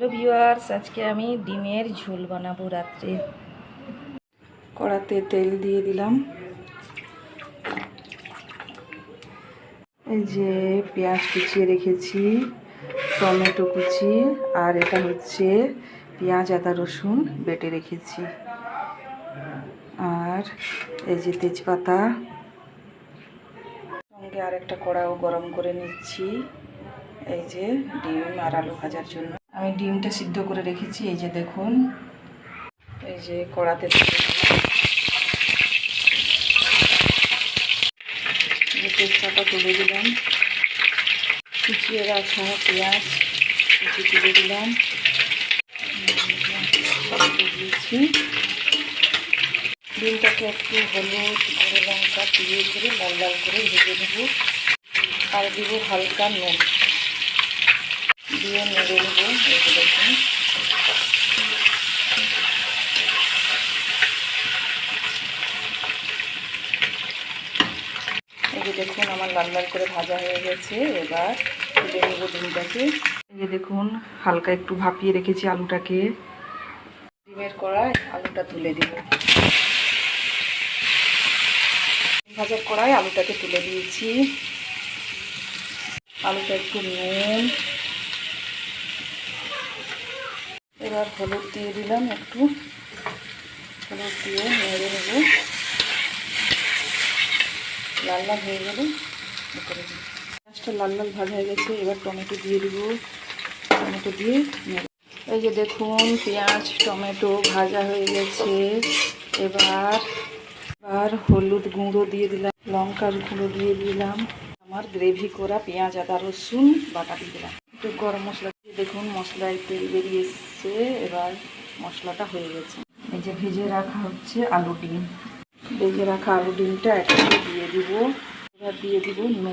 Hello viewers, আজকে আমি ডিমের ঝোল বানাবো রাত্রে। কড়াতে তেল দিয়ে দিলাম। এই যে পেঁয়াজ কুচিয়ে রেখেছি, টমেটো কুচি, আর এটা হচ্ছে পেঁয়াজ, আদা, রসুন বেটে রেখেছি। আর এই যে তেজপাতা, সঙ্গে আর একটা কড়াও গরম করে নিচ্ছি। এই যে ডিম আর আলু ভাজার জন্য। আমি ডিমটা সিদ্ধ করে রেখেছি, এই যে দেখুন। এই যে কড়াতে তুলে তেজপাতা তুলে দিলাম। কুচিয়ে রাখা পেঁয়াজ কুচি তুলে দিলাম। দিয়েছি ডিমটাকে একটু হলুদ করে লঙ্কা দিয়ে করে লাল লাল করে ভেজে নেব। আর দিব হালকা নুন। দিয়ে নেড়ে নেব এই দেখুন। এই দেখুন, আমার লাল লাল করে ভাজা হয়ে গেছে, এবার তুলে নেব ডিমটাকে। এই দেখুন, হালকা একটু ভাপিয়ে রেখেছি আলুটাকে। ডিমের কড়াই আলুটা তুলে দিব। ভাজার কড়াই আলুটাকে তুলে দিয়েছি। আলুটা একটু নুন এবার হলুদ দিয়ে দিলাম একটু। হলুদ দিয়ে নেড়ে নেব। লাল লাল হয়ে গেলে করে দিই পেঁয়াজটা লাল লাল ভাজা হয়ে গেছে, এবার টমেটো দিয়ে দিব। টমেটো দিয়ে নেব। এই যে দেখুন, পেঁয়াজ, টমেটো ভাজা হয়ে গেছে। এবার আর হলুদ গুঁড়ো দিয়ে দিলাম, লঙ্কার গুঁড়ো দিয়ে দিলাম। আমার গ্রেভি করা পেঁয়াজ, আদা, রসুন, বাটা দিয়ে দিলাম। একটু গরম মশলা দিয়ে দেখুন, মশলায় তেল বেরিয়ে এসছে এবার মশলাটা হয়ে গেছে। এই যে ভেজে রাখা হচ্ছে আলু ডিম। ভেজে রাখা আলু ডিমটা একটু দিয়ে দিব। এবার দিয়ে দিব নুন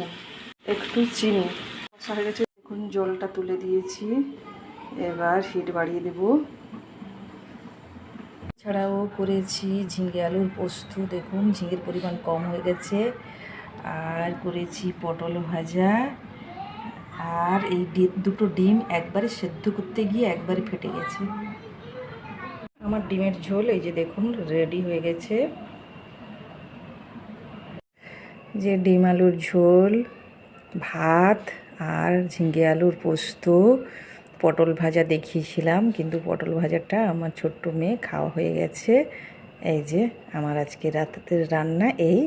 একটু চিনি। কষা হয়ে গেছে দেখুন জলটা তুলে দিয়েছি। এবার হিট বাড়িয়ে দেবো। ছাড়াও করেছি ঝিঙে আলুর পোস্ত। দেখুন ঝিঙের পরিমাণ কম হয়ে গেছে। আর করেছি পটল ভাজা। আর এই দুটো ডিম একবারে সেদ্ধ করতে গিয়ে একবারে ফেটে গেছে। আমার ডিমের ঝোল, এই যে দেখুন রেডি হয়ে গেছে। যে ডিম আলুর ঝোল, ভাত আর ঝিঙে আলুর পোস্ত, পটল ভাজা দেখিয়েছিলাম, কিন্তু পটল ভাজাটা আমার ছোট্ট মেয়ে খাওয়া হয়ে গেছে। এই যে আমার আজকে রাতের রান্না, এই